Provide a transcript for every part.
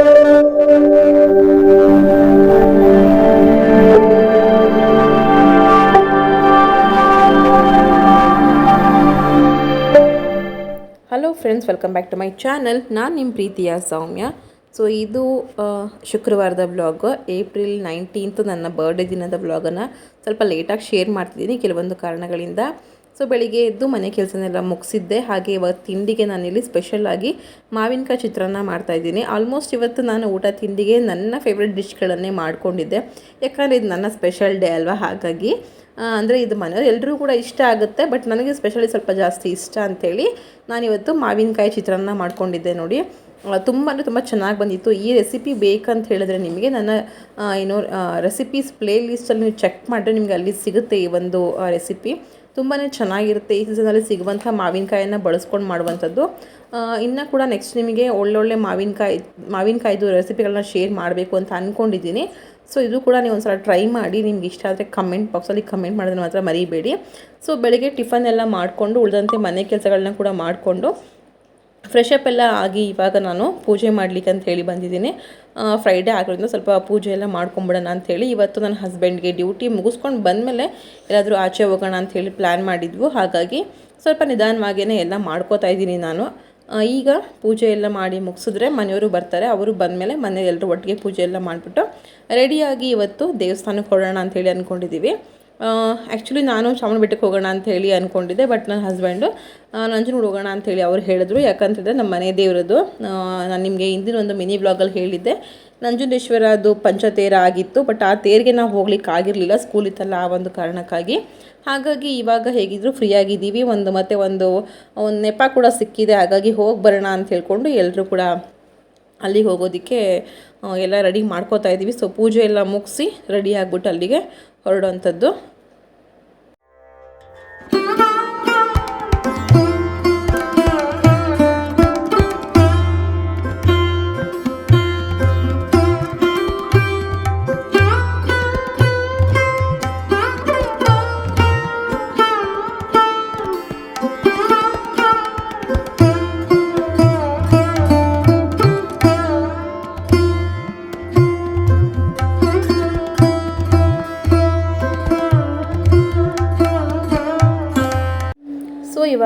Hello friends welcome back to my channel ನಾನು ನಿಮ್ಮ ಪ್ರೀತಿಯ ಸೌಮ್ಯ. ಸೊ ಇದು ಶುಕ್ರವಾರದ ಬ್ಲಾಗ್ ಏಪ್ರಿಲ್ ನೈನ್ಟೀನ್ತ್ ನನ್ನ ಬರ್ಡೇ ದಿನದ ವ್ಲಾಗನ್ನು ಸ್ವಲ್ಪ ಲೇಟಾಗಿ ಶೇರ್ ಮಾಡ್ತಿದ್ದೀನಿ. ಕೆಲವೊಂದು ಕಾರಣಗಳಿಂದ. ಸೊ ಬೆಳಿಗ್ಗೆ ಎದ್ದು ಮನೆ ಕೆಲಸನೆಲ್ಲ ಮುಗಿಸಿದ್ದೆ. ಹಾಗೆ ಇವತ್ತು ತಿಂಡಿಗೆ ನಾನಿಲ್ಲಿ ಸ್ಪೆಷಲಾಗಿ ಮಾವಿನಕಾಯಿ ಚಿತ್ರಾನ್ನ ಮಾಡ್ತಾಯಿದ್ದೀನಿ ಆಲ್ಮೋಸ್ಟ್ ಇವತ್ತು ನಾನು ಊಟ ತಿಂಡಿಗೆ ನನ್ನ ಫೇವ್ರೆಟ್ ಡಿಶ್ಗಳನ್ನೇ ಮಾಡಿಕೊಂಡಿದ್ದೆ. ಯಾಕಂದರೆ ಇದು ನನ್ನ ಸ್ಪೆಷಲ್ ಡೇ ಅಲ್ವಾ? ಹಾಗಾಗಿ ಅಂದರೆ ಇದು ಮನೆಯವ್ರು ಎಲ್ಲರೂ ಕೂಡ ಇಷ್ಟ ಆಗುತ್ತೆ. ಬಟ್ ನನಗೆ ಸ್ಪೆಷಲಿ ಸ್ವಲ್ಪ ಜಾಸ್ತಿ ಇಷ್ಟ ಅಂಥೇಳಿ ನಾನಿವತ್ತು ಮಾವಿನಕಾಯಿ ಚಿತ್ರಾನ್ನ ಮಾಡ್ಕೊಂಡಿದ್ದೆ ನೋಡಿ. ತುಂಬ ಅಂದರೆ ತುಂಬ ಚೆನ್ನಾಗಿ ಬಂದಿತ್ತು. ಈ ರೆಸಿಪಿ ಬೇಕಂತ ಹೇಳಿದ್ರೆ ನಿಮಗೆ ನನ್ನ ಏನೋ ಏನು ರೆಸಿಪೀಸ್ ಪ್ಲೇ ಲಿಸ್ಟಲ್ಲಿ ನೀವು ಚೆಕ್ ಮಾಡಿದ್ರೆ ನಿಮಗೆ ಅಲ್ಲಿ ಸಿಗುತ್ತೆ ಈ ಒಂದು ರೆಸಿಪಿ ತುಂಬಾ ಚೆನ್ನಾಗಿರುತ್ತೆ ಈ ಸೀಸನಲ್ಲಿ ಸಿಗುವಂಥ ಮಾವಿನಕಾಯನ್ನು ಬಳಸ್ಕೊಂಡು ಮಾಡುವಂಥದ್ದು. ಇನ್ನು ಕೂಡ ನೆಕ್ಸ್ಟ್ ನಿಮಗೆ ಒಳ್ಳೊಳ್ಳೆ ಮಾವಿನಕಾಯಿ, ಮಾವಿನಕಾಯ್ದು ರೆಸಿಪಿಗಳನ್ನ ಶೇರ್ ಮಾಡಬೇಕು ಅಂತ ಅಂದ್ಕೊಂಡಿದ್ದೀನಿ ಸೊ ಇದು ಕೂಡ ನೀವು ಒಂದ್ಸಲ ಟ್ರೈ ಮಾಡಿ, ನಿಮ್ಗೆ ಇಷ್ಟ ಆದರೆ ಕಮೆಂಟ್ ಬಾಕ್ಸಲ್ಲಿ ಕಮೆಂಟ್ ಮಾಡಿದ್ರೆ ಮಾತ್ರ ಮರಿಬೇಡಿ. ಸೊ ಬೆಳಗ್ಗೆ ಟಿಫನ್ ಎಲ್ಲ ಮಾಡಿಕೊಂಡು, ಉಳಿದಂತೆ ಮನೆ ಕೆಲಸಗಳನ್ನ ಕೂಡ ಮಾಡಿಕೊಂಡು ಫ್ರೆಶ್ ಅಪ್ ಎಲ್ಲ ಆಗಿ ಇವಾಗ ನಾನು ಪೂಜೆ ಮಾಡಲಿಕ್ಕೆ ಅಂತ ಹೇಳಿ ಬಂದಿದ್ದೀನಿ. ಫ್ರೈಡೇ ಆಗೋದ್ರಿಂದ ಸ್ವಲ್ಪ ಪೂಜೆ ಎಲ್ಲ ಮಾಡ್ಕೊಂಬಿಡೋಣ ಅಂಥೇಳಿ ಇವತ್ತು ನನ್ನ ಹಸ್ಬೆಂಡ್ಗೆ ಡ್ಯೂಟಿ ಮುಗಿಸ್ಕೊಂಡು ಬಂದಮೇಲೆ ಎಲ್ಲಾದರೂ ಆಚೆ ಹೋಗೋಣ ಅಂಥೇಳಿ ಪ್ಲ್ಯಾನ್ ಮಾಡಿದ್ವು. ಹಾಗಾಗಿ ಸ್ವಲ್ಪ ನಿಧಾನವಾಗಿಯೇ ಎಲ್ಲ ಮಾಡ್ಕೋತಾ ಇದ್ದೀನಿ ನಾನು. ಈಗ ಪೂಜೆ ಎಲ್ಲ ಮಾಡಿ ಮುಗಿಸಿದ್ರೆ ಮನೆಯವರು ಬರ್ತಾರೆ. ಅವರು ಬಂದಮೇಲೆ ಮನೆ ಎಲ್ಲರೂ ಒಟ್ಟಿಗೆ ಪೂಜೆ ಎಲ್ಲ ಮಾಡಿಬಿಟ್ಟು ರೆಡಿಯಾಗಿ ಇವತ್ತು ದೇವಸ್ಥಾನಕ್ಕೆ ಹೊರಡೋಣ ಅಂಥೇಳಿ ಅಂದ್ಕೊಂಡಿದ್ದೀವಿ ಆ್ಯಕ್ಚುಲಿ ನಾನು ಶ್ರಾವಣ ಬೆಟ್ಟಕ್ಕೆ ಹೋಗೋಣ ಅಂತ ಹೇಳಿ ಅಂದ್ಕೊಂಡಿದ್ದೆ ಬಟ್ ನನ್ನ ಹಸ್ಬೆಂಡು ನಂಜನಗೂಡು ಹೋಗೋಣ ಅಂತೇಳಿ ಅವ್ರು ಹೇಳಿದ್ರು. ಯಾಕಂತಂದರೆ ನಮ್ಮ ಮನೆ ದೇವರದ್ದು. ನಾನು ನಿಮಗೆ ಹಿಂದಿನ ಒಂದು ಮಿನಿ ಬ್ಲಾಗಲ್ಲಿ ಹೇಳಿದ್ದೆ. ನಂಜುಂಡೇಶ್ವರದು ಪಂಚತೇರ ಆಗಿತ್ತು ಬಟ್ ಆ ತೇರಿಗೆ ನಾವು ಹೋಗ್ಲಿಕ್ಕೆ ಆಗಿರಲಿಲ್ಲ ಸ್ಕೂಲ್ ಇತ್ತಲ್ಲ ಆ ಒಂದು ಕಾರಣಕ್ಕಾಗಿ. ಹಾಗಾಗಿ ಇವಾಗ ಹೇಗಿದ್ರು ಫ್ರೀ ಆಗಿದ್ದೀವಿ. ಒಂದು ಮತ್ತು ಒಂದು ಒಂದು ನೆಪ ಕೂಡ ಸಿಕ್ಕಿದೆ. ಹಾಗಾಗಿ ಹೋಗಿ ಬರೋಣ ಅಂತ ಹೇಳ್ಕೊಂಡು ಎಲ್ಲರೂ ಕೂಡ ಅಲ್ಲಿಗೆ ಹೋಗೋದಕ್ಕೆ ಎಲ್ಲ ರೆಡಿ ಮಾಡ್ಕೋತಾ ಇದ್ದೀವಿ. ಸೊ ಪೂಜೆ ಎಲ್ಲ ಮುಗಿಸಿ ರೆಡಿ ಆಗಿಬಿಟ್ಟು ಅಲ್ಲಿಗೆ ಹೊರಡುವಂಥದ್ದು.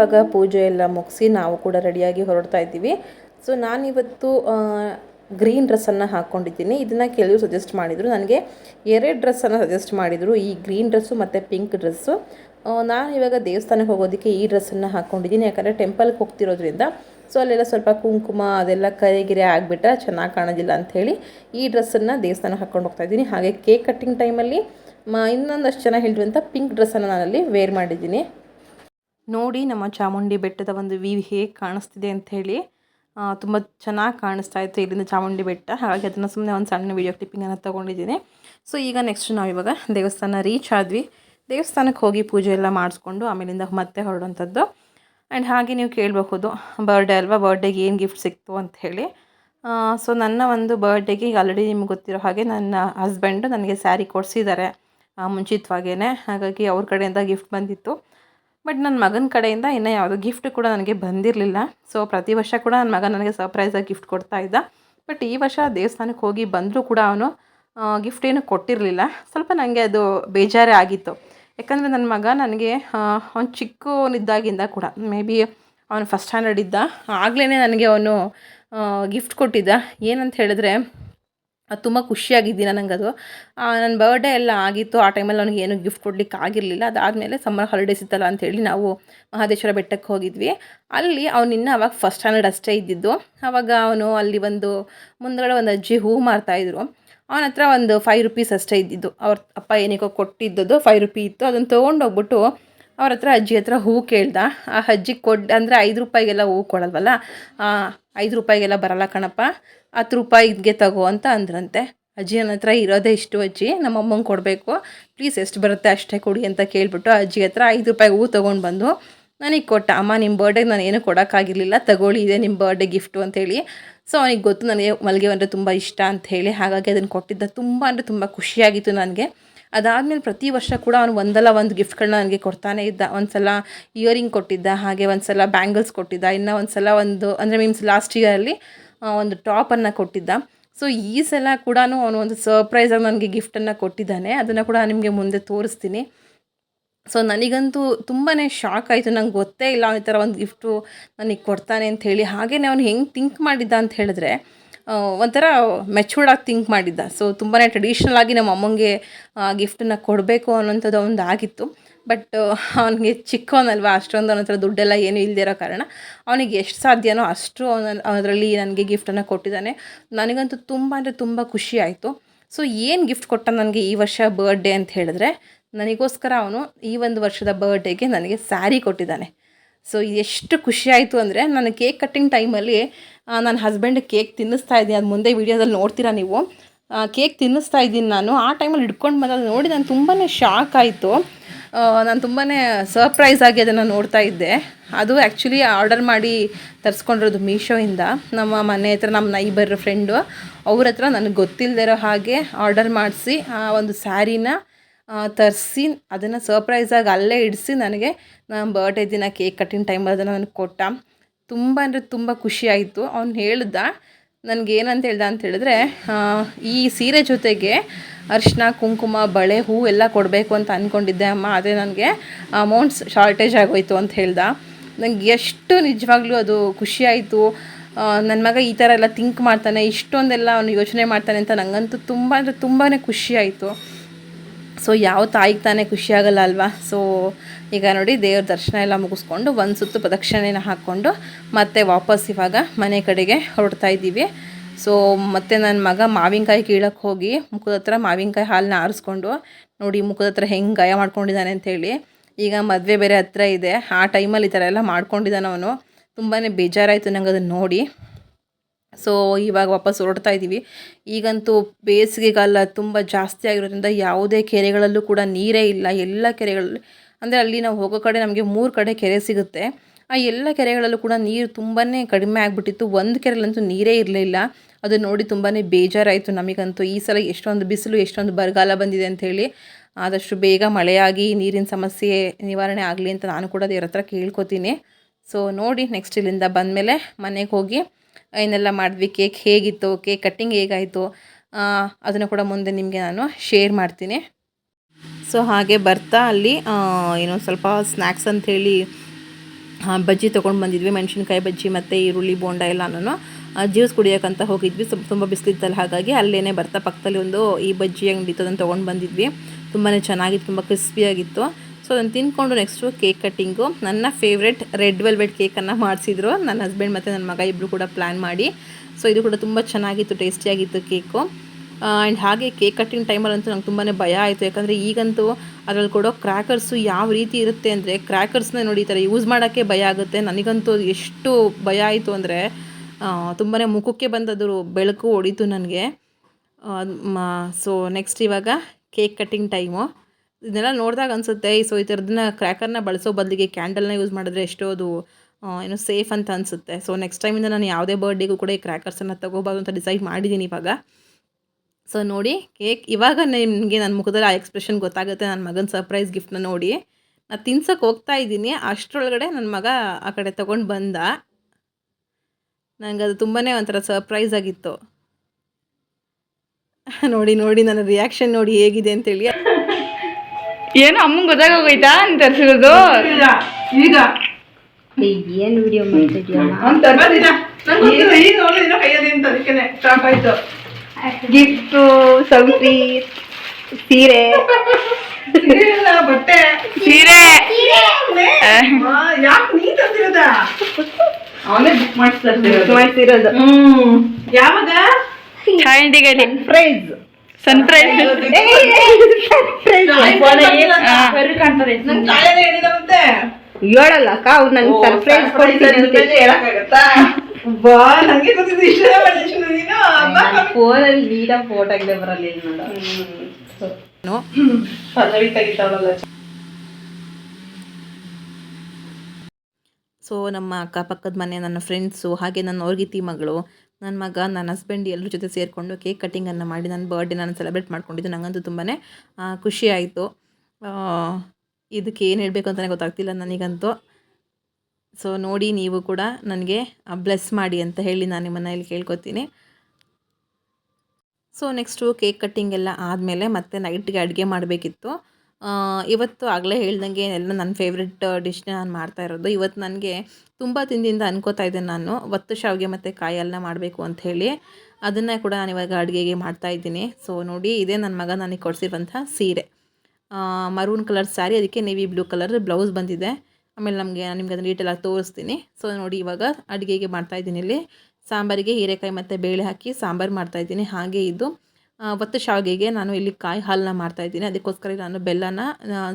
ಇವಾಗ ಪೂಜೆ ಎಲ್ಲ ಮುಗಿಸಿ ನಾವು ಕೂಡ ರೆಡಿಯಾಗಿ ಹೊರಡ್ತಾ ಇದ್ದೀವಿ. ಸೊ ನಾನಿವತ್ತು ಗ್ರೀನ್ ಡ್ರೆಸ್ಸನ್ನು ಹಾಕ್ಕೊಂಡಿದ್ದೀನಿ ಇದನ್ನು ಕೆಲವರು ಸಜೆಸ್ಟ್ ಮಾಡಿದರು. ನನಗೆ ಎರಡು ಡ್ರೆಸ್ಸನ್ನು ಸಜೆಸ್ಟ್ ಮಾಡಿದರು. ಈ ಗ್ರೀನ್ ಡ್ರೆಸ್ಸು ಮತ್ತು ಪಿಂಕ್ ಡ್ರೆಸ್ಸು. ನಾನು ಇವಾಗ ದೇವಸ್ಥಾನಕ್ಕೆ ಹೋಗೋದಕ್ಕೆ ಈ ಡ್ರೆಸ್ಸನ್ನು ಹಾಕ್ಕೊಂಡಿದ್ದೀನಿ ಯಾಕಂದರೆ ಟೆಂಪಲ್ಗೆ ಹೋಗ್ತಿರೋದ್ರಿಂದ. ಸೊ ಅಲ್ಲೆಲ್ಲ ಸ್ವಲ್ಪ ಕುಂಕುಮ, ಅದೆಲ್ಲ ಕರೆಗಿರೆ ಆಗಿಬಿಟ್ರೆ ಚೆನ್ನಾಗಿ ಕಾಣೋದಿಲ್ಲ ಅಂಥೇಳಿ ಈ ಡ್ರೆಸ್ಸನ್ನು ದೇವಸ್ಥಾನಕ್ಕೆ ಹಾಕ್ಕೊಂಡು ಹೋಗ್ತಾ ಇದ್ದೀನಿ. ಹಾಗೆ ಕೇಕ್ ಕಟ್ಟಿಂಗ್ ಟೈಮಲ್ಲಿ ಮ, ಇನ್ನೊಂದಷ್ಟು ಜನ ಹೇಳಿರುವಂಥ ಪಿಂಕ್ ಡ್ರೆಸ್ಸನ್ನು ನಾನಲ್ಲಿ ವೇರ್ ಮಾಡಿದ್ದೀನಿ. ನೋಡಿ ನಮ್ಮ ಚಾಮುಂಡಿ ಬೆಟ್ಟದ ಒಂದು ವ್ಯೂ ಹೇಗೆ ಕಾಣಿಸ್ತಿದೆ ಅಂತ ಹೇಳಿ ತುಂಬ ಚೆನ್ನಾಗಿ ಕಾಣಿಸ್ತಾ ಇತ್ತು ಇಲ್ಲಿಂದ ಚಾಮುಂಡಿ ಬೆಟ್ಟ. ಹಾಗಾಗಿ ಅದನ್ನು ಸುಮ್ಮನೆ ಒಂದು ಸಣ್ಣ ವೀಡಿಯೋ ಕ್ಲಿಪ್ಪಿಂಗನ್ನು ತೊಗೊಂಡಿದ್ದೀನಿ. ಸೊ ಈಗ ನೆಕ್ಸ್ಟ್ ನಾವು ಇವಾಗ ದೇವಸ್ಥಾನ ರೀಚ್ ಆದ್ವಿ. ದೇವಸ್ಥಾನಕ್ಕೆ ಹೋಗಿ ಪೂಜೆ ಎಲ್ಲ ಮಾಡಿಸ್ಕೊಂಡು ಆಮೇಲಿಂದ ಮತ್ತೆ ಹೊರಡುವಂಥದ್ದು ಆ್ಯಂಡ್ ಹಾಗೆ ನೀವು ಕೇಳಬಹುದು ಬರ್ಡೇ ಅಲ್ವಾ ಬರ್ಡೇಗೆ ಏನು ಗಿಫ್ಟ್ ಸಿಕ್ತು ಅಂತ ಹೇಳಿ. ಸೊ ನನ್ನ ಒಂದು ಬರ್ಡೇಗೆ ಈಗ ಆಲ್ರೆಡಿ ನಿಮ್ಗೆ ಗೊತ್ತಿರೋ ಹಾಗೆ ನನ್ನ ಹಸ್ಬೆಂಡು ನನಗೆ ಸ್ಯಾರಿ ಕೊಡಿಸಿದ್ದಾರೆ ಮುಂಚಿತವಾಗೇ ಹಾಗಾಗಿ ಅವ್ರ ಕಡೆಯಿಂದ ಗಿಫ್ಟ್ ಬಂದಿತ್ತು. ಬಟ್ ನನ್ನ ಮಗನ ಕಡೆಯಿಂದ ಇನ್ನೂ ಯಾವುದೋ ಗಿಫ್ಟ್ ಕೂಡ ನನಗೆ ಬಂದಿರಲಿಲ್ಲ. ಸೊ ಪ್ರತಿ ವರ್ಷ ಕೂಡ ನನ್ನ ಮಗ ನನಗೆ ಸರ್ಪ್ರೈಸಾಗಿ ಗಿಫ್ಟ್ ಕೊಡ್ತಾ ಇದ್ದ. ಬಟ್ ಈ ವರ್ಷ ದೇವಸ್ಥಾನಕ್ಕೆ ಹೋಗಿ ಬಂದರೂ ಕೂಡ ಅವನು ಗಿಫ್ಟ್ ಏನು ಕೊಟ್ಟಿರಲಿಲ್ಲ. ಸ್ವಲ್ಪ ನನಗೆ ಅದು ಬೇಜಾರೇ ಆಗಿತ್ತು. ಯಾಕಂದರೆ ನನ್ನ ಮಗ ನನಗೆ ಅವ್ನು ಚಿಕ್ಕವನಿದ್ದಾಗಿಂದ ಕೂಡ ಮೇ ಬಿ ಅವನು ಫಸ್ಟ್ ಸ್ಟ್ಯಾಂಡರ್ಡ್ ಇದ್ದ. ಆಗಲೇ ನನಗೆ ಅವನು ಗಿಫ್ಟ್ ಕೊಟ್ಟಿದ್ದ. ಏನಂತ ಹೇಳಿದ್ರೆ ಅದು ತುಂಬ ಖುಷಿಯಾಗಿದ್ದೀನಿ ಅದು ನನ್ನ ಬರ್ಡೇ ಎಲ್ಲ ಆಗಿತ್ತು. ಆ ಟೈಮಲ್ಲಿ ನನಗೆ ಏನು ಗಿಫ್ಟ್ ಕೊಡ್ಲಿಕ್ಕೆ ಆಗಿರಲಿಲ್ಲ. ಅದಾದಮೇಲೆ ಸಮ್ಮರ್ ಹಾಲಿಡೇಸ್ ಇತ್ತಲ್ಲ ಅಂಥೇಳಿ ನಾವು ಮಹದೇಶ್ವರ ಬೆಟ್ಟಕ್ಕೆ ಹೋಗಿದ್ವಿ. ಅಲ್ಲಿ ಅವನಿನ್ನ ಅವಾಗ ಫಸ್ಟ್ ಸ್ಟ್ಯಾಂಡರ್ಡ್ ಅಷ್ಟೇ ಇದ್ದಿದ್ದು. ಆವಾಗ ಅವನು ಅಲ್ಲಿ ಒಂದು ಮುಂದ್ಗಡೆ ಒಂದು ಅಜ್ಜಿ ಹೂ ಮಾರ್ತಾಯಿದ್ರು ಅವನ ಹತ್ರ ಒಂದು ಫೈವ್ ರುಪೀಸ್ ಅಷ್ಟೇ ಇದ್ದಿದ್ದು. ಅವ್ರ ಅಪ್ಪ ಏನಕ್ಕೋ ಕೊಟ್ಟಿದ್ದದ್ದು ಫೈವ್ ರುಪಿ ಇತ್ತು. ಅದನ್ನು ತೊಗೊಂಡೋಗ್ಬಿಟ್ಟು ಅವ್ರ ಹತ್ರ ಅಜ್ಜಿ ಹತ್ರ ಹೂ ಕೇಳ್ದ. ಆ ಅಜ್ಜಿಗೆ ಕೊಡ್ ಅಂದರೆ ಐದು ರೂಪಾಯಿಗೆಲ್ಲ ಹೂ ಕೊಡಲ್ವಲ್ಲ? ಐದು ರೂಪಾಯಿಗೆಲ್ಲ ಬರಲ್ಲ ಕಣಪ್ಪ. ಹತ್ತು ರೂಪಾಯಿಗೆ ತಗೋ ಅಂತ ಅಂದ್ರಂತೆ. ಅಜ್ಜಿ ನನ್ನ ಹತ್ರ ಇರೋದೇ ಇಷ್ಟು ಅಜ್ಜಿ. ನಮ್ಮ ಅಮ್ಮಂಗೆ ಕೊಡಬೇಕು. ಪ್ಲೀಸ್ ಎಷ್ಟು ಬರುತ್ತೆ ಅಷ್ಟೇ ಕೊಡಿ ಅಂತ ಕೇಳಿಬಿಟ್ಟು ಅಜ್ಜಿ ಹತ್ರ ಐದು ರೂಪಾಯಿ ಹೂ ತೊಗೊಂಡು ಬಂದು ನನಗೆ ಕೊಟ್ಟ. ಅಮ್ಮ ನಿಮ್ಮ ಬರ್ಡೇಗೆ ನಾನು ಏನು ಕೊಡೋಕ್ಕಾಗಿರಲಿಲ್ಲ. ತಗೊಳ್ಳಿ, ಇದೆ ನಿಮ್ಮ ಬರ್ಡೇ ಗಿಫ್ಟು ಅಂತೇಳಿ ಸೊ ಅವನಿಗೆ ಗೊತ್ತು, ನನಗೆ ಮಲ್ಲಿಗೆ ಅಂದರೆ ತುಂಬ ಇಷ್ಟ ಅಂತ ಹೇಳಿ ಹಾಗಾಗಿ ಅದನ್ನು ಕೊಟ್ಟಿದ್ದ. ತುಂಬ ಅಂದರೆ ತುಂಬ ಖುಷಿಯಾಗಿತ್ತು ನನಗೆ. ಅದಾದಮೇಲೆ ಪ್ರತಿ ವರ್ಷ ಕೂಡ ಅವನು ಒಂದಲ್ಲ ಒಂದು ಗಿಫ್ಟ್ಗಳನ್ನ ನನಗೆ ಕೊಡ್ತಾನೆ ಇದ್ದ. ಒಂದು ಸಲ ಇಯರಿಂಗ್ ಕೊಟ್ಟಿದ್ದ, ಹಾಗೆ ಒಂದು ಸಲ ಬ್ಯಾಂಗಲ್ಸ್ ಕೊಟ್ಟಿದ್ದ, ಇನ್ನು ಒಂದು ಸಲ ಒಂದು ಅಂದರೆ ಮೀನ್ಸ್ ಲಾಸ್ಟ್ ಇಯರಲ್ಲಿ ಒಂದು ಟಾಪನ್ನು ಕೊಟ್ಟಿದ್ದ. ಸೊ ಈ ಸಲ ಕೂಡ ಅವನು ಒಂದು ಸರ್ಪ್ರೈಸಾಗಿ ನನಗೆ ಗಿಫ್ಟನ್ನು ಕೊಟ್ಟಿದ್ದಾನೆ. ಅದನ್ನು ಕೂಡ ನಿಮಗೆ ಮುಂದೆ ತೋರಿಸ್ತೀನಿ. ಸೊ ನನಗಂತೂ ತುಂಬಾ ಶಾಕ್ ಆಯಿತು. ನಂಗೆ ಗೊತ್ತೇ ಇಲ್ಲ ಅವನ ಈ ಥರ ಒಂದು ಗಿಫ್ಟು ನನಗೆ ಕೊಡ್ತಾನೆ ಅಂತ ಹೇಳಿ. ಹಾಗೆಯೇ ಅವನು ಹೆಂಗೆ ಥಿಂಕ್ ಮಾಡಿದ್ದ ಅಂತ ಹೇಳಿದ್ರೆ ಒಂಥರ ಮೆಚೂರ್ಡ್ ಆಗಿ ಥಿಂಕ್ ಮಾಡಿದ್ದ. ಸೊ ತುಂಬಾ ಟ್ರೆಡಿಷ್ನಲ್ ಆಗಿ ನಮ್ಮ ಅಮ್ಮಂಗೆ ಗಿಫ್ಟನ್ನು ಕೊಡಬೇಕು ಅನ್ನೋಂಥದ್ದು ಒಂದು ಆಗಿತ್ತು. ಬಟ್ ಅವನಿಗೆ ಚಿಕ್ಕವನಲ್ವ, ಅಷ್ಟೊಂದು ಅವನ ಹತ್ರ ದುಡ್ಡೆಲ್ಲ ಏನೂ ಇಲ್ಲದಿರೋ ಕಾರಣ, ಅವನಿಗೆ ಎಷ್ಟು ಸಾಧ್ಯನೋ ಅಷ್ಟು ಅವನ, ಅದರಲ್ಲಿ ನನಗೆ ಗಿಫ್ಟನ್ನು ಕೊಟ್ಟಿದ್ದಾನೆ. ನನಗಂತೂ ತುಂಬ ಅಂದರೆ ತುಂಬ ಖುಷಿ ಆಯಿತು. ಸೊ ಏನು ಗಿಫ್ಟ್ ಕೊಟ್ಟ ನನಗೆ ಈ ವರ್ಷ ಬರ್ಡೇ ಅಂತ ಹೇಳಿದ್ರೆ, ನನಗೋಸ್ಕರ ಅವನು ಈ ಒಂದು ವರ್ಷದ ಬರ್ಡೇಗೆ ನನಗೆ ಸ್ಯಾರಿ ಕೊಟ್ಟಿದ್ದಾನೆ. ಸೊ ಎಷ್ಟು ಖುಷಿ ಆಯಿತು ಅಂದರೆ ನಾನು ಕೇಕ್ ಕಟ್ಟಿಂಗ್ ಟೈಮಲ್ಲಿ ನನ್ನ ಹಸ್ಬೆಂಡ್ ಕೇಕ್ ತಿನ್ನಿಸ್ತಾ ಇದ್ದೀನಿ. ಅದು ಮುಂದೆ ವೀಡಿಯೋದಲ್ಲಿ ನೋಡ್ತೀರಾ ನೀವು? ಕೇಕ್ ತಿನ್ನಿಸ್ತಾ ಇದ್ದೀನಿ ನಾನು. ಆ ಟೈಮಲ್ಲಿ ಹಿಡ್ಕೊಂಡು ಬಂದಾಗ ನೋಡಿ ನಾನು ತುಂಬಾ ಶಾಕ್ ಆಯಿತು. ನಾನು ತುಂಬಾ ಸರ್ಪ್ರೈಸ್ ಆಗಿ ಅದನ್ನು ನೋಡ್ತಾ ಇದ್ದೆ. ಅದು ಆ್ಯಕ್ಚುಲಿ ಆರ್ಡರ್ ಮಾಡಿ ತರಿಸ್ಕೊಂಡಿರೋದು ಮೀಶೋಯಿಂದ ನಮ್ಮ ಮನೆ ಹತ್ರ, ನಮ್ಮ ನೈಬರ್ ಫ್ರೆಂಡು ಅವ್ರ ಹತ್ರ ನನಗೆ ಗೊತ್ತಿಲ್ಲದಿರೋ ಹಾಗೆ ಆರ್ಡರ್ ಮಾಡಿಸಿ, ಆ, ಒಂದು ಸ್ಯಾರಿನ ತರಿಸಿ ಅದನ್ನು ಸರ್ಪ್ರೈಸಾಗಿ ಅಲ್ಲೇ ಇಡಿಸಿ ನನಗೆ ನಾನು ಬರ್ಡೇ ದಿನ ಕೇಕ್ ಕಟ್ಟಿನ ಟೈಮ್ ಅದನ್ನು ನನಗೆ ಕೊಟ್ಟ. ತುಂಬ ಅಂದರೆ ತುಂಬ ಖುಷಿಯಾಯಿತು ಅವ್ನು ಹೇಳ್ದ, ನನಗೆ ಏನಂತ ಹೇಳ್ದ ಅಂತ ಹೇಳಿದ್ರೆ ಈ ಸೀರೆ ಜೊತೆಗೆ ಅರಿಶಿನ, ಕುಂಕುಮ, ಬಳೆ, ಹೂ ಎಲ್ಲ ಕೊಡಬೇಕು ಅಂತ ಅಂದ್ಕೊಂಡಿದ್ದೆ ಅಮ್ಮ. ಅದೇ ನನಗೆ ಅಮೌಂಟ್ಸ್ ಶಾರ್ಟೇಜ್ ಆಗೋಯ್ತು ಅಂತ ಹೇಳ್ದ. ನನಗೆ ಎಷ್ಟು ನಿಜವಾಗ್ಲೂ ಅದು ಖುಷಿಯಾಯಿತು ನನ್ನ ಮಗ ಈ ಥರ ಎಲ್ಲ ಥಿಂಕ್ ಮಾಡ್ತಾನೆ, ಇಷ್ಟೊಂದೆಲ್ಲ ಅವನು ಯೋಚನೆ ಮಾಡ್ತಾನೆ ಅಂತ ನನಗಂತೂ ತುಂಬ ಅಂದರೆ ತುಂಬಾ ಖುಷಿಯಾಯಿತು ಸೊ ಯಾವ ತಾಯಿಗೆ ತಾನೇ ಖುಷಿಯಾಗಲ್ಲ ಅಲ್ವಾ? ಸೊ ಈಗ ನೋಡಿ, ದೇವ್ರ ದರ್ಶನ ಎಲ್ಲ ಮುಗಿಸ್ಕೊಂಡು ಒಂದು ಸುತ್ತು ಪ್ರದಕ್ಷಿಣೆನ ಹಾಕ್ಕೊಂಡು ಮತ್ತೆ ವಾಪಸ್ ಇವಾಗ ಮನೆ ಕಡೆಗೆ ಹೊರಡ್ತಾ ಇದ್ದೀವಿ. ಸೊ ಮತ್ತೆ ನನ್ನ ಮಗ ಮಾವಿನಕಾಯಿ ಕೀಳಕ್ಕೆ ಹೋಗಿ ಮುಖದ ಹತ್ರ ಮಾವಿನಕಾಯಿ ಹಾಲನ್ನ ಆರಿಸ್ಕೊಂಡು ನೋಡಿ ಮುಖದ ಹತ್ರ ಹೆಂಗೆ ಗಾಯ ಮಾಡ್ಕೊಂಡಿದ್ದಾನೆ ಅಂಥೇಳಿ ಈಗ ಮದುವೆ ಬೇರೆ ಹತ್ರ ಇದೆ. ಆ ಟೈಮಲ್ಲಿ ಈ ಥರ ಎಲ್ಲ ಮಾಡ್ಕೊಂಡಿದ್ದಾನೆ ಅವನು. ತುಂಬಾ ಬೇಜಾರಾಯಿತು ನಂಗೆ ಅದನ್ನು ನೋಡಿ. ಸೊ ಇವಾಗ ವಾಪಸ್ ಹೊರಡ್ತಾ ಇದ್ದೀವಿ ಈಗಂತೂ ಬೇಸಿಗೆಗಾಲ ತುಂಬ ಜಾಸ್ತಿ ಆಗಿರೋದ್ರಿಂದ ಯಾವುದೇ ಕೆರೆಗಳಲ್ಲೂ ಕೂಡ ನೀರೇ ಇಲ್ಲ. ಎಲ್ಲ ಕೆರೆಗಳಲ್ಲಿ, ಅಂದರೆ ಅಲ್ಲಿ ನಾವು ಹೋಗೋ ಕಡೆ ನಮಗೆ ಮೂರು ಕಡೆ ಕೆರೆ ಸಿಗುತ್ತೆ. ಆ ಎಲ್ಲ ಕೆರೆಗಳಲ್ಲೂ ಕೂಡ ನೀರು ತುಂಬಾ ಕಡಿಮೆ ಆಗಿಬಿಟ್ಟಿತ್ತು. ಒಂದು ಕೆರೆಯಲ್ಲಂತೂ ನೀರೇ ಇರಲಿಲ್ಲ. ಅದು ನೋಡಿ ತುಂಬಾ ಬೇಜಾರಾಯಿತು ನಮಗಂತೂ. ಈ ಸಲ ಎಷ್ಟೊಂದು ಬಿಸಿಲು, ಎಷ್ಟೊಂದು ಬರಗಾಲ ಬಂದಿದೆ ಅಂಥೇಳಿ ಆದಷ್ಟು ಬೇಗ ಮಳೆಯಾಗಿ ನೀರಿನ ಸಮಸ್ಯೆ ನಿವಾರಣೆ ಆಗಲಿ ಅಂತ ನಾನು ಕೂಡ ದೇವ್ರ ಹತ್ರ ಕೇಳ್ಕೊತೀನಿ. ಸೊ ನೋಡಿ ನೆಕ್ಸ್ಟ್ ಇಲ್ಲಿಂದ ಬಂದಮೇಲೆ ಮನೆಗೆ ಹೋಗಿ ಏನೆಲ್ಲ ಮಾಡಿದ್ವಿ, ಕೇಕ್ ಹೇಗಿತ್ತು, ಕೇಕ್ ಕಟ್ಟಿಂಗ್ ಹೇಗಾಯಿತು ಅದನ್ನು ಕೂಡ ಮುಂದೆ ನಿಮಗೆ ನಾನು ಶೇರ್ ಮಾಡ್ತೀನಿ. ಸೊ, ಹಾಗೆ ಬರ್ತಾ ಅಲ್ಲಿ ಏನೋ ಸ್ವಲ್ಪ ಸ್ನ್ಯಾಕ್ಸ್ ಅಂಥೇಳಿ ಬಜ್ಜಿ ತೊಗೊಂಡು ಬಂದಿದ್ವಿ. ಮೆಣಸಿನ್ಕಾಯಿ ಬಜ್ಜಿ ಮತ್ತು ಈರುಳ್ಳಿ, ಬೋಂಡ ಎಲ್ಲನೂ ಜ್ಯೂಸ್ ಕುಡಿಯೋಕ್ಕಂತ ಹೋಗಿದ್ವಿ. ಸ್ವಲ್ಪ ತುಂಬ ಬಿಸಿಲಿತ್ತಲ್ಲ, ಹಾಗಾಗಿ ಅಲ್ಲೇ ಬರ್ತಾ ಪಕ್ಕದಲ್ಲಿ ಒಂದು ಈ ಬಜ್ಜಿ ಅಂಗಡಿ ಅದನ್ನು ತೊಗೊಂಡು ಬಂದಿದ್ವಿ. ತುಂಬಾ ಚೆನ್ನಾಗಿತ್ತು, ತುಂಬ ಕ್ರಿಸ್ಪಿಯಾಗಿತ್ತು ಸೊ ಅದನ್ನು ತಿಂದ್ಕೊಂಡು ನೆಕ್ಸ್ಟು ಕೇಕ್ ಕಟ್ಟಿಂಗು ನನ್ನ ಫೇವ್ರೆಟ್ ರೆಡ್ ವೆಲ್ವೆಟ್ ಕೇಕನ್ನು ಮಾಡಿಸಿದ್ರು. ನನ್ನ ಹಸ್ಬೆಂಡ್ ಮತ್ತು ನನ್ನ ಮಗ ಇಬ್ಬರು ಕೂಡ ಪ್ಲ್ಯಾನ್ ಮಾಡಿ. ಸೊ ಇದು ಕೂಡ ತುಂಬ ಚೆನ್ನಾಗಿತ್ತು ಟೇಸ್ಟಿಯಾಗಿತ್ತು ಕೇಕು ಆ್ಯಂಡ್ ಹಾಗೆ ಕೇಕ್ ಕಟ್ಟಿಂಗ್ ಟೈಮಲ್ಲಂತೂ ನಂಗೆ ತುಂಬಾ ಭಯ ಆಯಿತು. ಯಾಕಂದರೆ ಈಗಂತೂ ಅದರಲ್ಲಿ ಕೊಡೋ ಕ್ರ್ಯಾಕರ್ಸು ಯಾವ ರೀತಿ ಇರುತ್ತೆ ಅಂದರೆ ಕ್ರ್ಯಾಕರ್ಸ್ನ ನೋಡಿ ಈ ಥರ ಯೂಸ್ ಮಾಡೋಕ್ಕೆ ಭಯ ಆಗುತ್ತೆ. ನನಗಂತೂ ಎಷ್ಟು ಭಯ ಆಯಿತು ಅಂದರೆ ತುಂಬಾ ಮುಖಕ್ಕೆ ಬಂದದು ಬೆಳಕು ಹೊಡಿತು ನನಗೆ. ಸೊ ನೆಕ್ಸ್ಟ್ ಇವಾಗ ಕೇಕ್ ಕಟ್ಟಿಂಗ್ ಟೈಮು ಇದನ್ನೆಲ್ಲ ನೋಡಿದಾಗ ಅನಿಸುತ್ತೆ ಸೊ ಈ ಥರದನ್ನ ಕ್ರ್ಯಾಕರ್ನ ಬಳಸೋ ಬದಲಿಗೆ ಕ್ಯಾಂಡಲ್ನ ಯೂಸ್ ಮಾಡಿದ್ರೆ ಎಷ್ಟೋ ಅದು ಏನು ಸೇಫ್ ಅಂತ ಅನಿಸುತ್ತೆ. ಸೊ ನೆಕ್ಸ್ಟ್ ಟೈಮಿಂದ ನಾನು ಯಾವುದೇ ಬರ್ಡೇಗೂ ಕೂಡ ಈ ಕ್ರ್ಯಾಕರ್ಸನ್ನು ತಗೋಬಾರ್ದು ಅಂತ ಡಿಸೈಡ್ ಮಾಡಿದ್ದೀನಿ ಇವಾಗ. ಸೊ ನೋಡಿ ಕೇಕ್ ಇವಾಗ ನಿಮಗೆ ನನ್ನ ಮುಖದಲ್ಲಿ ಆ ಎಕ್ಸ್ಪ್ರೆಷನ್ ಗೊತ್ತಾಗುತ್ತೆ ನನ್ನ ಮಗನ ಸರ್ಪ್ರೈಸ್ ಗಿಫ್ಟ್ನ ನೋಡಿ. ನಾನು ತಿನ್ಸೋಕೆ ಹೋಗ್ತಾ ಇದ್ದೀನಿ, ಅಷ್ಟರೊಳಗಡೆ ನನ್ನ ಮಗ ಆ ಕಡೆ ತೊಗೊಂಡು ಬಂದ. ನನಗದು ತುಂಬಾ ಒಂಥರ ಸರ್ಪ್ರೈಸ್ ಆಗಿತ್ತು. ನೋಡಿ ನೋಡಿ, ನನ್ನ ರಿಯಾಕ್ಷನ್ ನೋಡಿ ಹೇಗಿದೆ ಅಂತೇಳಿ. ಏನು ಅಮ್ಮಂಗೆ ಗೊತ್ತಾಗೋಗೈತಾ ಅಂತ ತರಿಸಿರೋದು ಈಗ. ಏನ್ ವಿಡಿಯೋ ಮಾಡ್ತಿದ್ಯಾ? ಅಂತ ಈಗ ನೋಡಿದ್ರೆ ಕೈಯಲ್ಲಿ ನಿಂತು ಅದಕ್ಕೆ ಸ್ಟಾಪ್ ಆಯ್ತು. ಗಿಫ್ಟು ಸೌಸಿ ಸೀರೆ. ಬಟ್ಟೆ? ಸೀರೆ. ಯಾಕೆ ನೀ ತಂದಿರೋದ ಅವನೇ ಬುಕ್ ಮಾಡಿಸ್ತಾ ಮಾಡ್ತಿರೋದು ಯಾವಾಗ? ಹೇಳಲ್ಲ ಅಕ್ಕ ಅವ್ರು ನಂಗೆ ಸರ್ಪ್ರೈಸ್ ಕೊಡ್ತೀನಿ ಅಂತ. ಫೋನಲ್ಲಿ ನೀಡ ಫೋಟೋಗಳೇ ಬರಲಿಲ್ಲ ನೋಡು. ಪಲ್ಲವಿ ತೆಗಿತಾವಳಲ್ಲ ಸೊ ನಮ್ಮ ಅಕ್ಕಪಕ್ಕದ ಮನೆ ನನ್ನ ಫ್ರೆಂಡ್ಸು ಹಾಗೆ ನನ್ನ ಅವ್ರಿಗಿತಿ ಮಗಳು ನನ್ನ ಮಗ, ನನ್ನ ಹಸ್ಬೆಂಡ್ ಎಲ್ಲರ ಜೊತೆ ಸೇರಿಕೊಂಡು ಕೇಕ್ ಕಟ್ಟಿಂಗನ್ನು ಮಾಡಿ ನನ್ನ ಬರ್ಡೇ ನಾನು ಸೆಲೆಬ್ರೇಟ್ ಮಾಡ್ಕೊಂಡಿದ್ದು ನನಗಂತೂ ತುಂಬಾ ಖುಷಿ ಆಯಿತು. ಇದಕ್ಕೆ ಏನು ಹೇಳಬೇಕು ಅಂತಲೇ ಗೊತ್ತಾಗ್ತಿಲ್ಲ ನನಗಂತೂ. ಸೊ ನೋಡಿ ನೀವು ಕೂಡ ನನಗೆ ಬ್ಲೆಸ್ ಮಾಡಿ ಅಂತ ಹೇಳಿ ನಾನು ನಿಮ್ಮನ್ನ ಇಲ್ಲಿ ಕೇಳ್ಕೊತೀನಿ. ಸೊ ನೆಕ್ಸ್ಟು ಕೇಕ್ ಕಟ್ಟಿಂಗ್ ಎಲ್ಲ ಆದಮೇಲೆ ಮತ್ತೆ ನೈಟ್ಗೆ ಅಡುಗೆ ಮಾಡಬೇಕಿತ್ತು. ಇವತ್ತು ಆಗಲೇ ಹೇಳ್ದಂಗೆ ಎಲ್ಲ ನನ್ನ ಫೇವ್ರೆಟ್ ಡಿಶ್ನ ನಾನು ಮಾಡ್ತಾ ಇರೋದು. ಇವತ್ತು ನನಗೆ ತುಂಬ ತಿಂದಿಂದ ಅನ್ಕೋತಾ ಇದ್ದೆ ನಾನು. ಒತ್ತು ಶಾವಿಗೆ ಮತ್ತು ಕಾಯಿ ಹಾಲನ್ನ ಮಾಡಬೇಕು ಅಂತ ಹೇಳಿ. ಅದನ್ನು ಕೂಡ ನಾನು ಇವಾಗ ಅಡುಗೆಗೆ ಮಾಡ್ತಾ ಇದ್ದೀನಿ. ಸೊ ನೋಡಿ, ಇದೇ ನನ್ನ ಮಗ ನನಗೆ ಕೊಡಿಸಿರುವಂಥ ಸೀರೆ. ಮರೂನ್ ಕಲರ್ ಸ್ಯಾರಿ ಅದಕ್ಕೆ ನೇವಿ ಬ್ಲೂ ಕಲರ್ ಬ್ಲೌಸ್ ಬಂದಿದೆ. ಆಮೇಲೆ ನಮಗೆ ನಿಮ್ಗೆ ಅದನ್ನ ಡೀಟೇಲಾಗಿ ತೋರಿಸ್ತೀನಿ. ಸೊ ನೋಡಿ, ಇವಾಗ ಅಡುಗೆಗೆ ಮಾಡ್ತಾಯಿದ್ದೀನಿ ಇಲ್ಲಿ. ಸಾಂಬಾರಿಗೆ ಹೀರೆಕಾಯಿ ಮತ್ತು ಬೇಳೆ ಹಾಕಿ ಸಾಂಬಾರು ಮಾಡ್ತಾಯಿದ್ದೀನಿ ಹಾಗೆ ಇದು. ಒತ್ತು ಶಾವಿಗೆಗೆ ನಾನು ಇಲ್ಲಿ ಕಾಯಿ ಹಾಲನ್ನ ಮಾಡ್ತಾಯಿದ್ದೀನಿ ಅದಕ್ಕೋಸ್ಕರ ನಾನು ಬೆಲ್ಲನ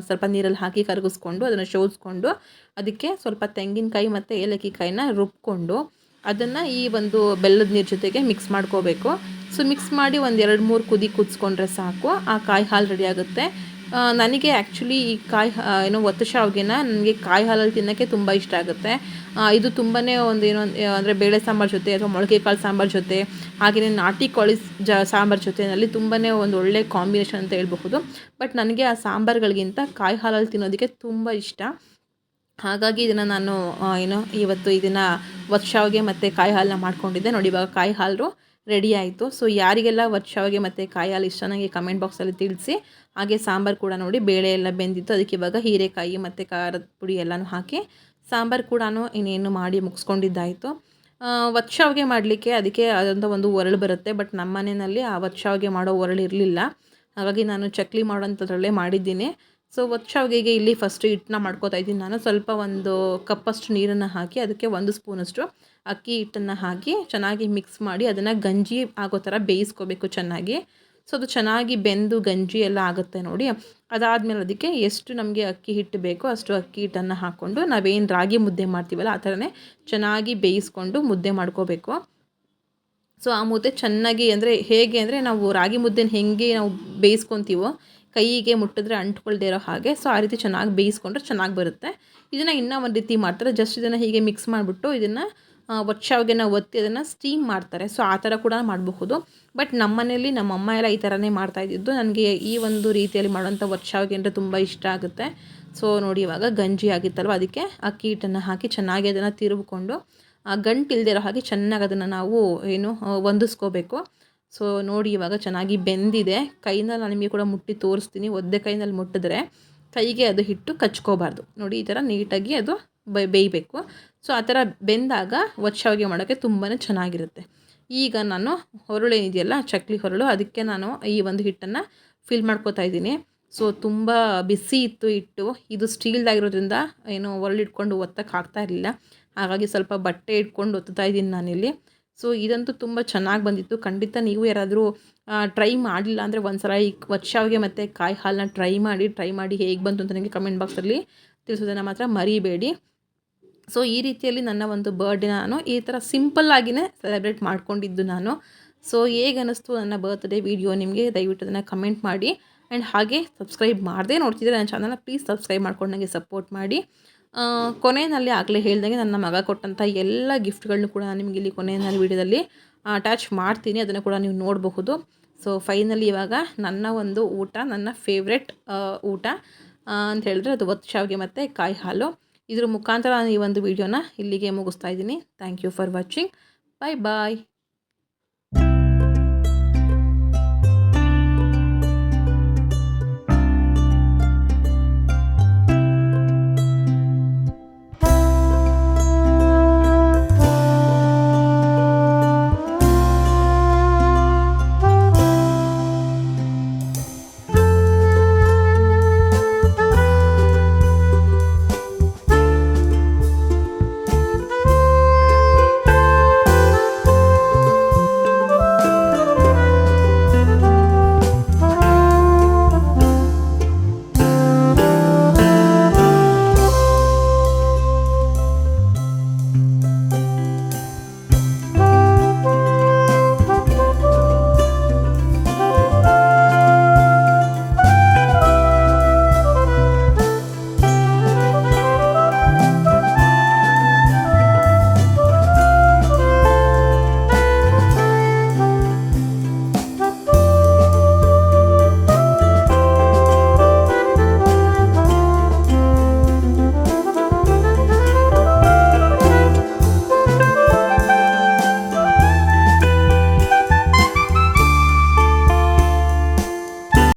ಸ್ವಲ್ಪ ನೀರಲ್ಲಿ ಹಾಕಿ ಕರಗಿಸ್ಕೊಂಡು ಅದನ್ನು ಶೋಧಿಸ್ಕೊಂಡು ಅದಕ್ಕೆ ಸ್ವಲ್ಪ ತೆಂಗಿನಕಾಯಿ ಮತ್ತು ಏಲಕ್ಕಿ ಕಾಯಿನ ರುಬ್ಕೊಂಡು ಅದನ್ನು ಈ ಒಂದು ಬೆಲ್ಲದ ನೀರು ಜೊತೆಗೆ ಮಿಕ್ಸ್ ಮಾಡ್ಕೋಬೇಕು. ಸೊ ಮಿಕ್ಸ್ ಮಾಡಿ ಒಂದು ಎರಡು ಮೂರು ಕುದಿ ಕುದಿಸ್ಕೊಂಡ್ರೆ ಸಾಕು. ಆ ಕಾಯಿ ಹಾಲು ರೆಡಿ ಆಗುತ್ತೆ. ನನಗೆ ಆ್ಯಕ್ಚುಲಿ ಈ ಕಾಯಿ ಏನೋ ಒತ್ತು ಶಾವಿಗೆನ ನನಗೆ ಕಾಯಿ ಹಾಲಲ್ಲಿ ತಿನ್ನೋಕ್ಕೆ ತುಂಬ ಇಷ್ಟ ಆಗುತ್ತೆ. ಇದು ತುಂಬಾ ಒಂದು ಏನೋ ಅಂದರೆ ಬೇಳೆ ಸಾಂಬಾರು ಜೊತೆ ಅಥವಾ ಮೊಳಕೆ ಕಾಳು ಸಾಂಬಾರು ಜೊತೆ ಹಾಗೆಯೇ ನಾಟಿ ಕೋಳಿ ಜ, ಸಾಂಬಾರು ಜೊತೆಯಲ್ಲಿ ತುಂಬಾ ಒಂದು ಒಳ್ಳೆ ಕಾಂಬಿನೇಷನ್ ಅಂತ ಹೇಳ್ಬಹುದು. ಬಟ್ ನನಗೆ ಆ ಸಾಂಬಾರುಗಳಿಗಿಂತ ಕಾಯಿ ಹಾಲಲ್ಲಿ ತಿನ್ನೋದಕ್ಕೆ ತುಂಬ ಇಷ್ಟ. ಹಾಗಾಗಿ ಇದನ್ನು ನಾನು ಏನೋ ಇವತ್ತು ಇದನ್ನು ವರ್ಷಾವಿಗೆ ಮತ್ತು ಕಾಯಿ ಹಾಲನ್ನ ಮಾಡ್ಕೊಂಡಿದ್ದೆ. ನೋಡಿ, ಇವಾಗ ಕಾಯಿ ಹಾಲು ರೆಡಿ ಆಯಿತು. ಸೊ ಯಾರಿಗೆಲ್ಲ ವರ್ಷಾವಿಗೆ ಮತ್ತು ಕಾಯಿ ಇಷ್ಟ ನನಗೆ ಕಮೆಂಟ್ ಬಾಕ್ಸಲ್ಲಿ ತಿಳಿಸಿ, ಹಾಗೆ ಸಾಂಬಾರು ಕೂಡ ನೋಡಿ ಬೇಳೆ ಎಲ್ಲ ಬೆಂದಿತ್ತು. ಅದಕ್ಕೆ ಇವಾಗ ಹೀರೆಕಾಯಿ ಮತ್ತು ಖಾರದ ಪುಡಿ ಎಲ್ಲನೂ ಹಾಕಿ ಸಾಂಬಾರು ಕೂಡ ಇನ್ನೇನು ಮಾಡಿ ಮುಗಿಸ್ಕೊಂಡಿದ್ದಾಯಿತು. ವರ್ಷವಾಗೆ ಮಾಡಲಿಕ್ಕೆ ಅದಕ್ಕೆ ಆದಂಥ ಒಂದು ಒರಳು ಬರುತ್ತೆ. ಬಟ್ ನಮ್ಮ ಮನೆಯಲ್ಲಿ ಆ ವರ್ಷವಾಗೆ ಮಾಡೋ ಒರಳು ಇರಲಿಲ್ಲ. ಹಾಗಾಗಿ ನಾನು ಚಕ್ಲಿ ಮಾಡೋಂಥದ್ರಲ್ಲೇ ಮಾಡಿದ್ದೀನಿ. ಸೊ ಒತ್ಶಾವಿಗೆಗೆ ಇಲ್ಲಿ ಫಸ್ಟ್ ಹಿಟ್ಟನ್ನ ಮಾಡ್ಕೋತಾ ಇದ್ದೀನಿ. ನಾನು ಸ್ವಲ್ಪ ಒಂದು ಕಪ್ಪಷ್ಟು ನೀರನ್ನು ಹಾಕಿ, ಅದಕ್ಕೆ ಒಂದು ಸ್ಪೂನಷ್ಟು ಅಕ್ಕಿ ಹಿಟ್ಟನ್ನು ಹಾಕಿ ಚೆನ್ನಾಗಿ ಮಿಕ್ಸ್ ಮಾಡಿ ಅದನ್ನು ಗಂಜಿ ಆಗೋ ಥರ ಬೇಯಿಸ್ಕೋಬೇಕು ಚೆನ್ನಾಗಿ. ಸೊ ಅದು ಚೆನ್ನಾಗಿ ಬೆಂದು ಗಂಜಿ ಎಲ್ಲ ಆಗುತ್ತೆ ನೋಡಿ. ಅದಾದಮೇಲೆ ಅದಕ್ಕೆ ಎಷ್ಟು ನಮಗೆ ಅಕ್ಕಿ ಹಿಟ್ಟು ಬೇಕೋ ಅಷ್ಟು ಅಕ್ಕಿ ಹಿಟ್ಟನ್ನು ಹಾಕ್ಕೊಂಡು ನಾವೇನು ರಾಗಿ ಮುದ್ದೆ ಮಾಡ್ತೀವಲ್ಲ ಆ ಥರನೇ ಚೆನ್ನಾಗಿ ಬೇಯಿಸ್ಕೊಂಡು ಮುದ್ದೆ ಮಾಡ್ಕೋಬೇಕು. ಸೊ ಆ ಮುದ್ದೆ ಚೆನ್ನಾಗಿ ಅಂದರೆ ಹೇಗೆ ಅಂದರೆ ನಾವು ರಾಗಿ ಮುದ್ದೆನ ಹೇಗೆ ನಾವು ಬೇಯಿಸ್ಕೊತೀವೋ ಕೈಗೆ ಮುಟ್ಟಿದ್ರೆ ಅಂಟ್ಕೊಳ್ದೇ ಇರೋ ಹಾಗೆ. ಸೊ ಆ ರೀತಿ ಚೆನ್ನಾಗಿ ಬೇಯಿಸ್ಕೊಂಡ್ರೆ ಚೆನ್ನಾಗಿ ಬರುತ್ತೆ. ಇದನ್ನು ಇನ್ನೂ ಒಂದು ರೀತಿ ಮಾಡ್ತಾರೆ. ಜಸ್ಟ್ ಇದನ್ನು ಹೀಗೆ ಮಿಕ್ಸ್ ಮಾಡಿಬಿಟ್ಟು ಇದನ್ನು ಒಚ್ಚಾವಿಗೆನ ಒತ್ತಿ ಅದನ್ನು ಸ್ಟೀಮ್ ಮಾಡ್ತಾರೆ. ಸೊ ಆ ಥರ ಕೂಡ ಮಾಡಬಹುದು. ಬಟ್ ನಮ್ಮ ಮನೆಯಲ್ಲಿ ನಮ್ಮ ಅಮ್ಮ ಎಲ್ಲ ಈ ಥರನೇ ಮಾಡ್ತಾ ಇದ್ದಿದ್ದು. ನನಗೆ ಈ ಒಂದು ರೀತಿಯಲ್ಲಿ ಮಾಡುವಂಥ ಒಚ್ಚಾವಿಗೆ ಅಂದರೆ ತುಂಬ ಇಷ್ಟ ಆಗುತ್ತೆ. ಸೊ ನೋಡಿ ಇವಾಗ ಗಂಜಿ ಆಗಿತ್ತಲ್ವ? ಅದಕ್ಕೆ ಅಕ್ಕಿ ಹಿಟ್ಟನ್ನು ಹಾಕಿ ಚೆನ್ನಾಗಿ ಅದನ್ನು ತಿರುಗಿಕೊಂಡು ಗಂಟು ಇರೋ ಹಾಗೆ ಚೆನ್ನಾಗಿ ಅದನ್ನು ನಾವು ಏನು ಹೊಂದಿಸ್ಕೋಬೇಕು. ಸೊ ನೋಡಿ, ಇವಾಗ ಚೆನ್ನಾಗಿ ಬೆಂದಿದೆ. ಕೈನಲ್ಲಿ ನಾನು ನಿಮಗೆ ಕೂಡ ಮುಟ್ಟಿ ತೋರಿಸ್ತೀನಿ. ಒದ್ದೆ ಕೈನಲ್ಲಿ ಮುಟ್ಟಿದ್ರೆ ಕೈಗೆ ಅದು ಹಿಟ್ಟು ಕಚ್ಕೋಬಾರ್ದು. ನೋಡಿ, ಈ ಥರ ನೀಟಾಗಿ ಅದು ಬೇ, ಬೇಯಬೇಕು. ಸೊ, ಆ ಥರ ಬೆಂದಾಗ ಒಚ್ಚಾವಿಗೆ ಮಾಡೋಕ್ಕೆ ತುಂಬಾ ಚೆನ್ನಾಗಿರುತ್ತೆ. ಈಗ ನಾನು ಹೊರಳು ಏನಿದೆಯಲ್ಲ, ಚಕ್ಲಿ ಹೊರಳು, ಅದಕ್ಕೆ ನಾನು ಈ ಒಂದು ಹಿಟ್ಟನ್ನು ಫಿಲ್ ಮಾಡ್ಕೋತಾ ಇದ್ದೀನಿ. ಸೊ, ತುಂಬ ಬಿಸಿ ಇತ್ತು ಹಿಟ್ಟು. ಇದು ಸ್ಟೀಲ್ದಾಗಿರೋದ್ರಿಂದ ಏನು ಒರಳಿಟ್ಕೊಂಡು ಒತ್ತಕ್ಕೆ ಆಗ್ತಾ ಇರಲಿಲ್ಲ. ಹಾಗಾಗಿ ಸ್ವಲ್ಪ ಬಟ್ಟೆ ಇಟ್ಕೊಂಡು ಒತ್ತುತ್ತಾ ಇದ್ದೀನಿ ನಾನಿಲ್ಲಿ. ಸೊ ಇದಂತೂ ತುಂಬ ಚೆನ್ನಾಗಿ ಬಂದಿತ್ತು. ಖಂಡಿತ ನೀವು ಯಾರಾದರೂ ಟ್ರೈ ಮಾಡಿಲ್ಲ ಅಂದರೆ ಒಂದ್ಸಲ ಈ ವರ್ಷಾವಿಗೆ ಮತ್ತು ಕಾಯಿ ಹಾಲನ್ನ ಟ್ರೈ ಮಾಡಿ ಟ್ರೈ ಮಾಡಿ ಹೇಗೆ ಬಂತು ಅಂತ ನನಗೆ ಕಮೆಂಟ್ ಬಾಕ್ಸಲ್ಲಿ ತಿಳಿಸೋದನ್ನು ಮಾತ್ರ ಮರಿಬೇಡಿ. ಸೊ ಈ ರೀತಿಯಲ್ಲಿ ನನ್ನ ಒಂದು ಬರ್ಡೇ ನಾನು ಈ ಥರ ಸಿಂಪಲ್ಲಾಗಿಯೇ ಸೆಲೆಬ್ರೇಟ್ ಮಾಡ್ಕೊಂಡಿದ್ದು ನಾನು. ಸೊ ಹೇಗೆ ಅನ್ನಿಸ್ತು ನನ್ನ ಬರ್ತ್ಡೇ ವಿಡಿಯೋ ನಿಮಗೆ? ದಯವಿಟ್ಟು ಅದನ್ನು ಕಮೆಂಟ್ ಮಾಡಿ. ಆ್ಯಂಡ್ ಹಾಗೆ ಸಬ್ಸ್ಕ್ರೈಬ್ ಮಾಡದೆ ನೋಡ್ತಿದ್ರೆ ನನ್ನ ಚಾನಲ್ನ ಪ್ಲೀಸ್ ಸಬ್ಸ್ಕ್ರೈಬ್ ಮಾಡ್ಕೊಂಡು ನನಗೆ ಸಪೋರ್ಟ್ ಮಾಡಿ. ಕೊನೆಯಲ್ಲಿ ಆಗಲೇ ಹೇಳ್ದಂಗೆ ನನ್ನ ಮಗ ಕೊಟ್ಟಂಥ ಎಲ್ಲ ಗಿಫ್ಟ್ಗಳನ್ನೂ ಕೂಡ ನಾನು ನಿಮಗೆ ಇಲ್ಲಿ ಕೊನೆಯಲ್ಲಿ ವಿಡಿಯೋದಲ್ಲಿ ಅಟ್ಯಾಚ್ ಮಾಡ್ತೀನಿ, ಅದನ್ನು ಕೂಡ ನೀವು ನೋಡಬಹುದು. ಸೊ ಫೈನಲಿ ಇವಾಗ ನನ್ನ ಒಂದು ಊಟ, ನನ್ನ ಫೇವ್ರೆಟ್ ಊಟ ಅಂತ ಹೇಳಿದ್ರೆ ಅದು ಒತ್ತು ಶಾವಿಗೆ ಮತ್ತು ಕಾಯಿ ಹಾಲು. ಇದ್ರ ಮುಖಾಂತರ ನಾನು ಈ ಒಂದು ವಿಡಿಯೋನ ಇಲ್ಲಿಗೆ ಮುಗಿಸ್ತಾ ಇದ್ದೀನಿ. Thank you for watching bye bye